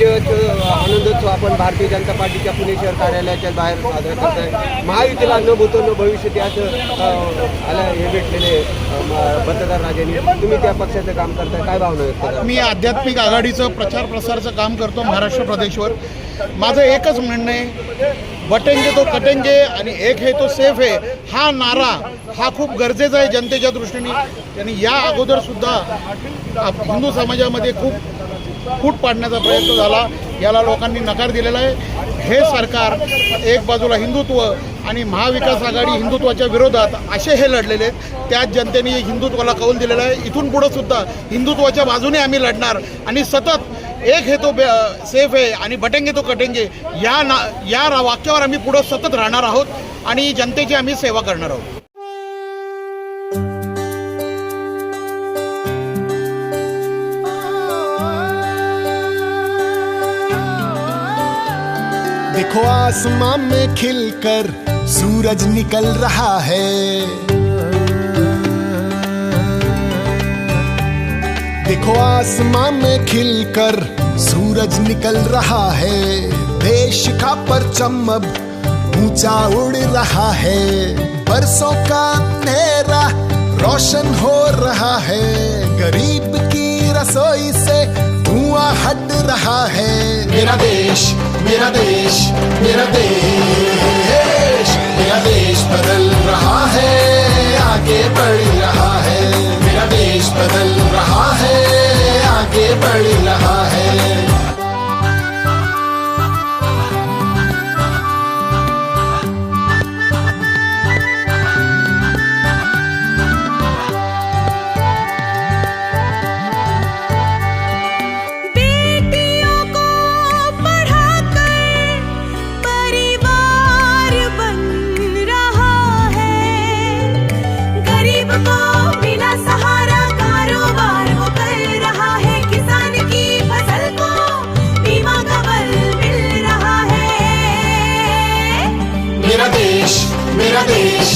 विजयोत्सव आनंदोत्सव आपण भारतीय जनता पार्टीच्या पुणे शहर कार्यालयाच्या बाहेर साजरा आहे. महायुतीला न भूतो न भविष्य हे भेटलेले अं, मतदार राजांनी. तुम्ही त्या पक्षाचं काम करताय काय भावना व्यक्त मी आध्यात्मिक आघाडीचं प्रचार प्रसारचं काम करतो महाराष्ट्र प्रदेशवर. माझं एकच म्हणणं आहे बटेंगे तो कटेंगे आणि एक हे तो सेफ आहे हा नारा हा खूप गरजेचा आहे जनतेच्या दृष्टीने. आणि या अगोदर सुद्धा हिंदू समाजामध्ये खूप फूट पाडण्याचा प्रयत्न झाला. याला लोकांनी नकार दिलेला आहे. हे सरकार एक बाजूला हिंदुत्व आणि महाविकास आघाडी हिंदुत्वाच्या विरोधात असे हे लढलेले आहेत. त्याच जनतेने हिंदुत्वाला कौल दिलेला आहे. इथून पुढं सुद्धा हिंदुत्वाच्या बाजूने आम्ही लढणार आणि सतत एक हे तो सेफ आहे आणि बटेंगे तो कटेंगे या ना या वाक्यावर आम्ही पुढं सतत राहणार आहोत आणि जनतेची आम्ही सेवा करणार आहोत. देखो आसमां में खिलकर सूरज निकल रहा है। देखो आसमां में खिलकर सूरज निकल रहा है। देश का परचम अब ऊँचा उड़ रहा है। बरसों का अंधेरा रोशन हो रहा है। गरीब की रसोई से धुआँ हट रहा है। मेरा देश मेरा देश। mira, mira, mira. নিরদেশ